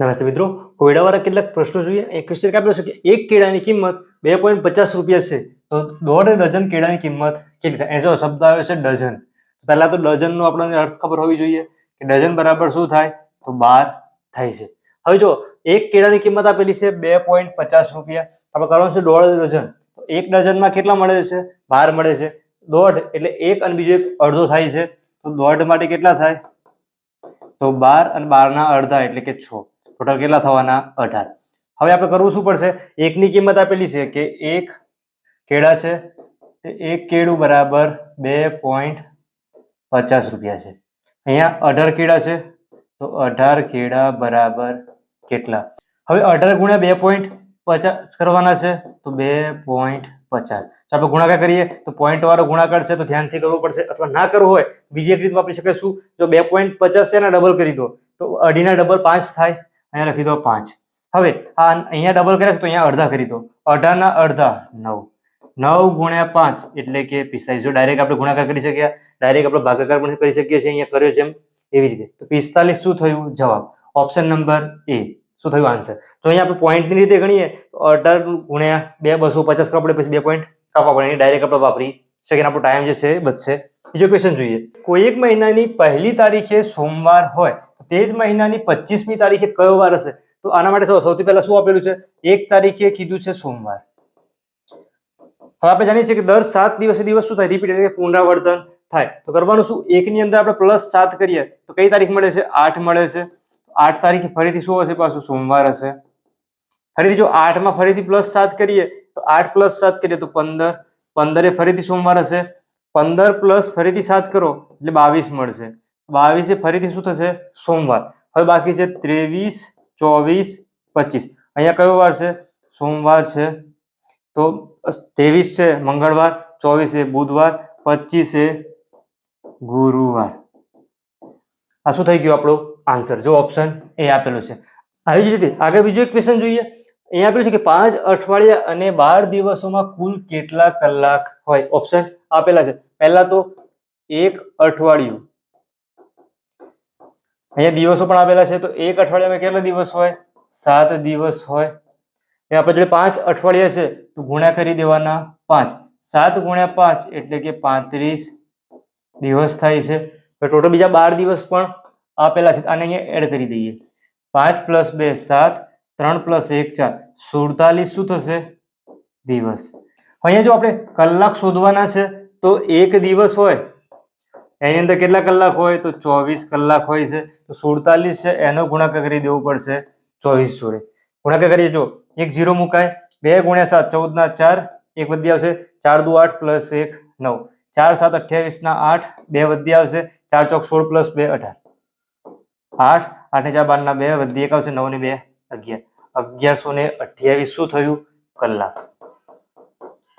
નમસ્તે મિત્રો, કોયડાવાળા કેટલાક પ્રશ્નો જોઈએ. એક ક્વેશ્ચન આપેલો છે કે એક કેળાની કિંમત બે પોઈન્ટ પચાસ રૂપિયા છે. તો દોઢ ડઝન કેળાની કિંમત કેટલી થાય એનો શબ્દ આવે છે ડઝન. પહેલાં તો ડઝનનો આપણને અર્થ ખબર હોવી જોઈએ કે ડઝન બરાબર શું થાય? તો બાર થાય છે. હવે જો એક કેળાની કિંમત આપેલી છે બે પોઈન્ટ પચાસ રૂપિયા. આપણે કરવાનું છે દોઢ ડઝન. તો એક ડઝનમાં કેટલા મળે છે? બાર મળે છે. દોઢ એટલે એક અને બીજો એક અડધો થાય છે. તો દોઢ માટે કેટલા થાય? તો બાર અને બારના અડધા એટલે કે છ. ટોટલ કેટલા થવાના? અઢાર. હવે આપણે કરવું શું પડશે? એકની કિંમત આપેલી છે કે એક કેળા છે તે એક કેળું બરાબર બે પોઈન્ટ પચાસ રૂપિયા છે. અહીંયા અઢાર કેળા છે તો અઢાર કેળા બરાબર કેટલા? હવે અઢાર ગુણ્યા બે પોઈન્ટ પચાસ કરવાના છે તો બે પોઈન્ટ પચાસ. તો આપણે ગુણાકાર કરીએ તો પોઈન્ટ વાળો ગુણાકાર છે તો ધ્યાનથી કરવું પડશે. અથવા ના કરવું હોય, બીજી એક રીત વાપરી શકે શું? જો બે પોઈન્ટ પચાસ છે એના ડબલ કરી દો, તો અઢીના ડબલ પાંચ થાય. અહીંયા લખી દો પાંચ. હવે આ અહીંયા ડબલ કર્યા છે તો અહીંયા અડધા કરી દો. અઢારના અડધા નવ. નવ ગુણ્યા પાંચ એટલે કે પિસ્તાલીસ જો ડાયરેક્ટ આપણે ગુણાકાર કરી શકીએ ડાયરેક્ટ આપણે ભાગાકાર પણ કરી શકીએ છીએ અહીંયા કર્યો છે એમ એવી રીતે. તો પિસ્તાલીસ શું થયું? જવાબ. ઓપ્શન નંબર એ શું થયું? આન્સર તો અહીંયા આપણે પોઈન્ટની રીતે ગણીએ, તો અઢાર ગુણ્યા બે, બસો પચાસ કરવા પડે, પછી બે પોઈન્ટ કાપવા પડે. ડાયરેક્ટ આપણે વાપરી શકીએ આપણો ટાઈમ જે છે બચશે. બીજો ક્વેશ્ચન જોઈએ. કોઈ એક મહિનાની પહેલી તારીખે સોમવાર હોય તો જ મહિનાની પચીસમી તારીખે કયો વાર હશે? તો આના માટે સૌથી પહેલા શું આપેલું છે? એક તારીખે કીધું છે સોમવાર. હવે આપણે જાણીએ છીએ કે દર સાત દિવસે દિવસ શું થાય? રિપીટ એટલે પુનરાવર્તન થાય. તો કરવાનું શું? એકની અંદર આપણે પ્લસ સાત કરીએ. તો કઈ તારીખ મળે છે? આઠ મળે છે. આઠ તારીખે ફરીથી શું હશે? પાછું સોમવાર હશે. ફરીથી જો આઠમાં ફરીથી પ્લસ સાત કરીએ, તો આઠ પ્લસ સાત કરીએ, તો પંદર. પંદરે ફરીથી સોમવાર હશે. પંદર પ્લસ ફરીથી સાત કરો, એટલે બાવીસ મળશે. બાવીસે ફરીથી શું થશે? સોમવાર. હવે બાકી છે ત્રેવીસ, ચોવીસ, પચીસ. અહીંયા કયો વાર છે? સોમવાર છે. તો ત્રેવીસ છે મંગળવાર, ચોવીસ એ બુધવાર, પચીસ ગુરુવાર. આ શું થઈ ગયું આપણો? આન્સર. જો ઓપ્શન એ આપેલો છે. આવી જ રીતે આગળ બીજું એક ક્વેશ્ચન જોઈએ. અહીંયા આપેલું છે કે પાંચ અઠવાડિયા અને બાર દિવસોમાં કુલ કેટલા કલાક હોય? ઓપ્શન આપેલા છે. પહેલા તો એક અઠવાડિયું અહીંયા દિવસો પણ આપેલા છે, તો એક અઠવાડિયામાં કેટલા દિવસ હોય? સાત દિવસ હોય. એ આપણે જોડે પાંચ અઠવાડિયા છે, તો ગુણ્યા કરી દેવાના પાંચ. સાત ગુણ્યા પાંચ એટલે કે પાંત્રીસ દિવસ થાય છે. તો ટોટલ બીજા બાર દિવસ પણ આપેલા છે આને અહીંયા એડ કરી દઈએ. પાંચ પ્લસ બે સાત, ત્રણ પ્લસ એક ચાર. સુડતાલીસ શું થશે? દિવસ. અહીંયા જો આપણે કલાક શોધવાના છે, તો એક દિવસ હોય એની અંદર કેટલા કલાક હોય? તો ચોવીસ કલાક હોય છે. તો સુડતાલીસ છે, એનો ગુણાકાર કરી દેવો પડશે ચોવીસ જોડે. ગુણાકાર કરીએ જો એક જીરો મુકાય, બે ગુણ્યા સાત ચૌદ ના ચાર, એક વધી આવશે, ચાર દુ આઠ પ્લસ એક, નવ. ચાર સાત અઠ્યાવીસ ના આઠ, બે વધી આવશે, ચાર ચોક સોળ પ્લસ બે, અઢાર. આઠ આઠ ને ચાર બાર ના બે, વધી એક આવશે, નવ ને બે, અગિયાર. અગિયારસો ને અઠ્યાવીસ શું થયું? કલાક.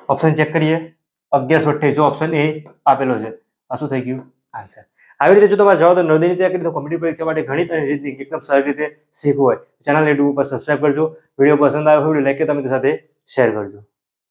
ઓપ્શન ચેક કરીએ. અગિયારસો અઠ્યાવીસ. જો ઓપ્શન એ આપેલો છે. આ શું થઈ ગયું? આન્સર આવી રીતે જો તમારે જવાબ નોંધી રીતે કરી, તો કોમ્પિટિવ પરીક્ષા માટે ગણિત અને રીતની એકદમ સારી રીતે શીખવું હોય. ચેનલ યુટ્યુબ ઉપર સબસ્ક્રાઈબ કરજો. વીડિયો પસંદ આવ્યો હોય લાઈક કે તમે સાથે શેર કરજો.